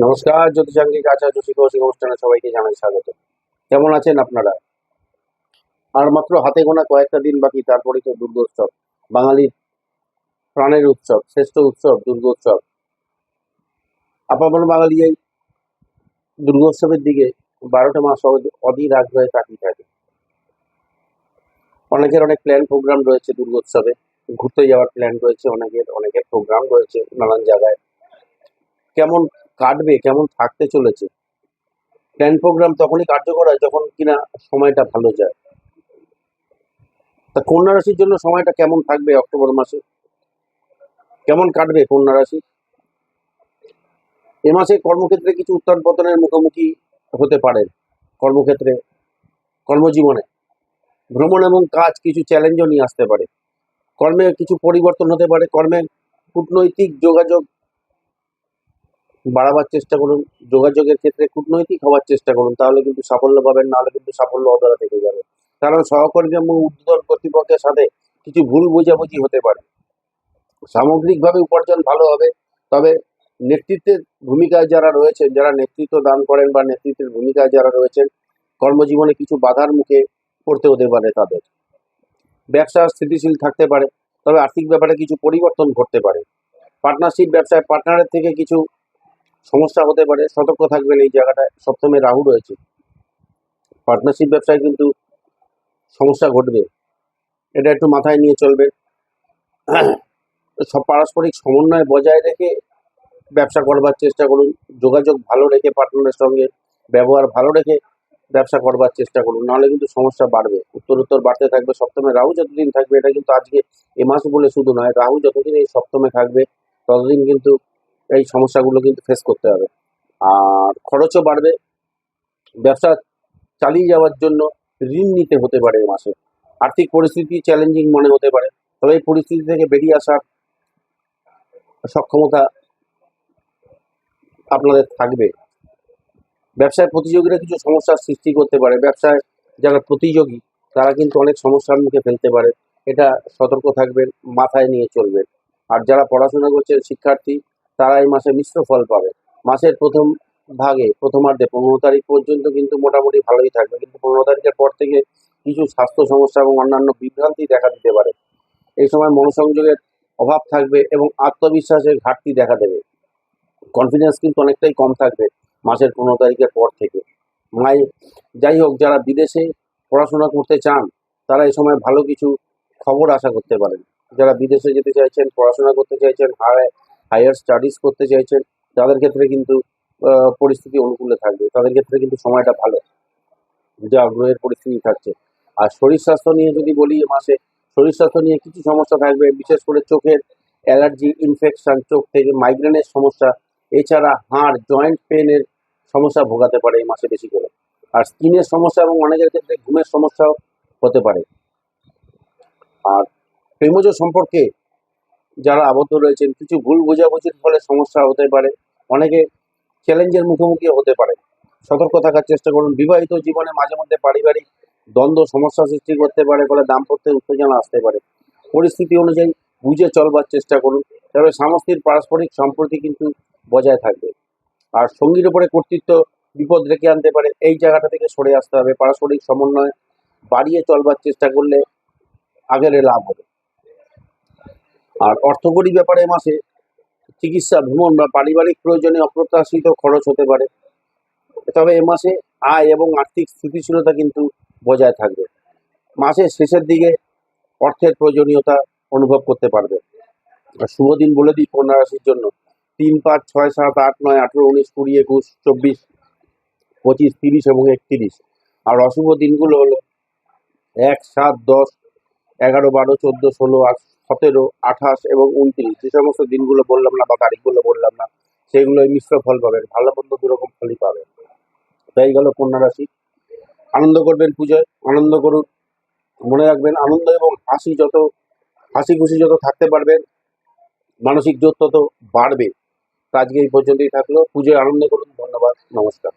নমস্কার, জ্যোতিষাঙ্গিক আচার্য শিক্ষক অনুষ্ঠানে সবাইকে জানাই স্বাগত। কেমন আছেন আপনারা? আর মাত্র হাতে গোনা কয়েকটা দিন বাকি তারপরে তো দুর্গোৎসব। বাঙালির প্রাণের উৎসব, শ্রেষ্ঠ উৎসব, দুর্গোৎসব। আপামর বাঙালি এই দুর্গোৎসবের দিকে বারোটা মাস অধ- অধীর আগ্রহে তাকিয়ে থাকে। অনেকের অনেক প্ল্যান প্রোগ্রাম রয়েছে দুর্গোৎসবে। ঘুরতে যাওয়ার প্ল্যান রয়েছে, অনেকের অনেকের প্রোগ্রাম রয়েছে নানান জায়গায়। কেমন কাটবে, কেমন থাকতে চলেছে। প্ল্যান প্রোগ্রাম তখনই কার্যকর হয় যখন কিনা সময়টা ভালো যায়। তা কন্যা রাশির জন্য সময়টা কেমন থাকবে অক্টোবর মাসে? কেমন কাটবে কন্যা রাশি? এ মাসে কর্মক্ষেত্রে কিছু উত্থান পতনের মুখোমুখি হতে পারে কর্মক্ষেত্রে, কর্মজীবনে। ভ্রমণ এবং কাজ কিছু চ্যালেঞ্জও নিয়ে আসতে পারে। কর্মে কিছু পরিবর্তন হতে পারে। কর্মে কূটনৈতিক যোগাযোগ বাড়াবার চেষ্টা করুন, যোগাযোগের ক্ষেত্রে কূটনৈতিক হওয়ার চেষ্টা করুন, তাহলে কিন্তু সাফল্য পাবেন, নাহলে কিন্তু সাফল্য অধরা থেকে যাবে। কারণ সহকর্মী এবং উদ্বোধন কর্তৃপক্ষের সাথে কিছু ভুল বোঝাবুঝি হতে পারে। সামগ্রিকভাবে উপার্জন ভালো হবে, তবে নেতৃত্বের ভূমিকায় যারা রয়েছেন, যারা নেতৃত্ব দান করেন বা নেতৃত্বের ভূমিকায় যারা রয়েছেন, কর্মজীবনে কিছু বাধার মুখে পড়তে হতে পারে তাদের। ব্যবসা স্থিতিশীল থাকতে পারে, তবে আর্থিক ব্যাপারে কিছু পরিবর্তন ঘটতে পারে। পার্টনারশিপ ব্যবসায় পার্টনারের থেকে কিছু সমস্যা হতে পারে, সতর্ক থাকবেন এই জায়গাটায়। সপ্তমে রাহু রয়েছে। পার্টনারশিপ ব্যবসায় কিন্তু সমস্যা ঘটবে। এটা একটু মাথায় নিয়ে চলবে। সব পারস্পরিক সমন্বয় বজায় রেখে ব্যবসা করবার চেষ্টা করুন। যোগাযোগ ভালো রেখে পার্টনারের সঙ্গে ব্যবহার ভালো রেখে ব্যবসা করবার চেষ্টা করুন। নাহলে কিন্তু সমস্যা বাড়বে। উত্তর উত্তর বাড়তে থাকবে। সপ্তমে রাহু যতদিন থাকবে, এটা কিন্তু আজকে এ মাস বলে শুধু নয়, রাহু যতদিন এই সপ্তমে থাকবে, ততদিন কিন্তু এই সমস্যাগুলো কিন্তু ফেস করতে হবে। আর খরচও বাড়বে। ব্যবসা চালিয়ে যাওয়ার জন্য ঋণ নিতে হতে পারে মাসে। আর্থিক পরিস্থিতি চ্যালেঞ্জিং মনে হতে পারে। তবে এই পরিস্থিতি থেকে বেরিয়ে আসার সক্ষমতা আপনাদের থাকবে। ব্যবসায় প্রতিযোগীরা কিছু সমস্যার সৃষ্টি করতে পারে। ব্যবসায় যারা প্রতিযোগী, তারা কিন্তু অনেক সমস্যার মুখে ফেলতে পারে। এটা সতর্ক থাকবেন, মাথায় নিয়ে চলবেন। আর যারা পড়াশোনা করছেন, শিক্ষার্থী তারা এই মাসে মিশ্র ফল পাবে। মাসের প্রথম ভাগে, প্রথমার্ধে, পনেরো তারিখ পর্যন্ত কিন্তু মোটামুটি ভালোই থাকবে। কিন্তু পনেরো তারিখের পর থেকে কিছু স্বাস্থ্য সমস্যা এবং অন্যান্য বিভ্রান্তি দেখা দিতে পারে। এই সময় মনোসংযোগের অভাব থাকবে এবং আত্মবিশ্বাসের ঘাটতি দেখা দেবে। কনফিডেন্স কিন্তু অনেকটাই কম থাকবে মাসের পনেরো তারিখের পর থেকে। মাই যাই হোক, যারা বিদেশে পড়াশোনা করতে চান, তারা এই সময় ভালো কিছু খবর আশা করতে পারেন। যারা বিদেশে যেতে চাইছেন, পড়াশোনা করতে চাইছেন হাই হায়ার স্টাডিজ করতে চাইছেন, তাদের ক্ষেত্রে কিন্তু পরিস্থিতি অনুকূলে থাকবে। তাদের ক্ষেত্রে কিন্তু সময়টা ভালো। যে আগ্রহের পরিস্থিতি থাকছে। আর শরীর স্বাস্থ্য নিয়ে যদি বলি মাসে, শরীর স্বাস্থ্য নিয়ে কিছু সমস্যা থাকবে, বিশেষ করে চোখের অ্যালার্জি ইনফেকশন চোখ থেকে মাইগ্রেনের সমস্যা, এছাড়া হাড় জয়েন্ট পেনের সমস্যা ভোগাতে পারে এই মাসে বেশি করে। আর স্কিনের সমস্যা এবং অনেকের ক্ষেত্রে ঘুমের সমস্যাও হতে পারে। আর প্রেমজ সম্পর্কে যারা আবদ্ধ রয়েছেন, কিছু ভুল বোঝাবুঝির ফলে সমস্যা হতে পারে, অনেকে চ্যালেঞ্জের মুখোমুখি হতে পারে। সতর্ক থাকার চেষ্টা করুন। বিবাহিত জীবনে মাঝে মধ্যে পারিবারিক দ্বন্দ্ব, সমস্যা সৃষ্টি করতে পারে ফলে দাম্পত্যের উত্তেজনা আসতে পারে। পরিস্থিতি অনুযায়ী বুঝে চলবার চেষ্টা করুন। তবে স্বামী পারস্পরিক সম্প্রতি কিন্তু বজায় থাকবে। আর সঙ্গীর উপরে কর্তৃত্ব বিপদ রেখে আনতে পারে, এই জায়গাটা থেকে সরে আসতে হবে। পারস্পরিক সমন্বয় বাড়িয়ে চলবার চেষ্টা করলে আগেরে লাভ হবে। আর অর্থকরী ব্যাপারে মাসে চিকিৎসা, ভ্রমণ বা পারিবারিক প্রয়োজনে অপ্রত্যাশিত খরচ হতে পারে। তবে এ মাসে আয় এবং আর্থিক স্থিতিশীলতা কিন্তু বজায় থাকবে। মাসের শেষের দিকে অর্থের প্রয়োজনীয়তা অনুভব করতে পারবে। শুভ দিন বলে দিই কন্যা রাশির জন্য। তিন পাঁচ ছয় সাত আট নয় আঠেরো উনিশ কুড়ি একুশ চব্বিশ পঁচিশ তিরিশ এবং একত্রিশ। আর অশুভ দিনগুলো হলো এক সাত দশ এগারো বারো চোদ্দ ষোলো আট সতেরো, আঠাশ এবং উনত্রিশ। যে সমস্ত দিনগুলো বললাম না বা তারিখগুলো বললাম না, সেগুলোই মিশ্র ফল পাবেন। ভালো মন্দ দুরকম ফলই পাবেন। তাই গেল কন্যা রাশি। আনন্দ করবেন পুজোয়, আনন্দ করুন। মনে রাখবেন, আনন্দ এবং হাসি যত, হাসি খুশি যত থাকতে পারবেন, মানসিক জোর তত বাড়বে। আজকে এই পর্যন্তই থাকল। পুজোয় আনন্দ করুন। ধন্যবাদ। নমস্কার।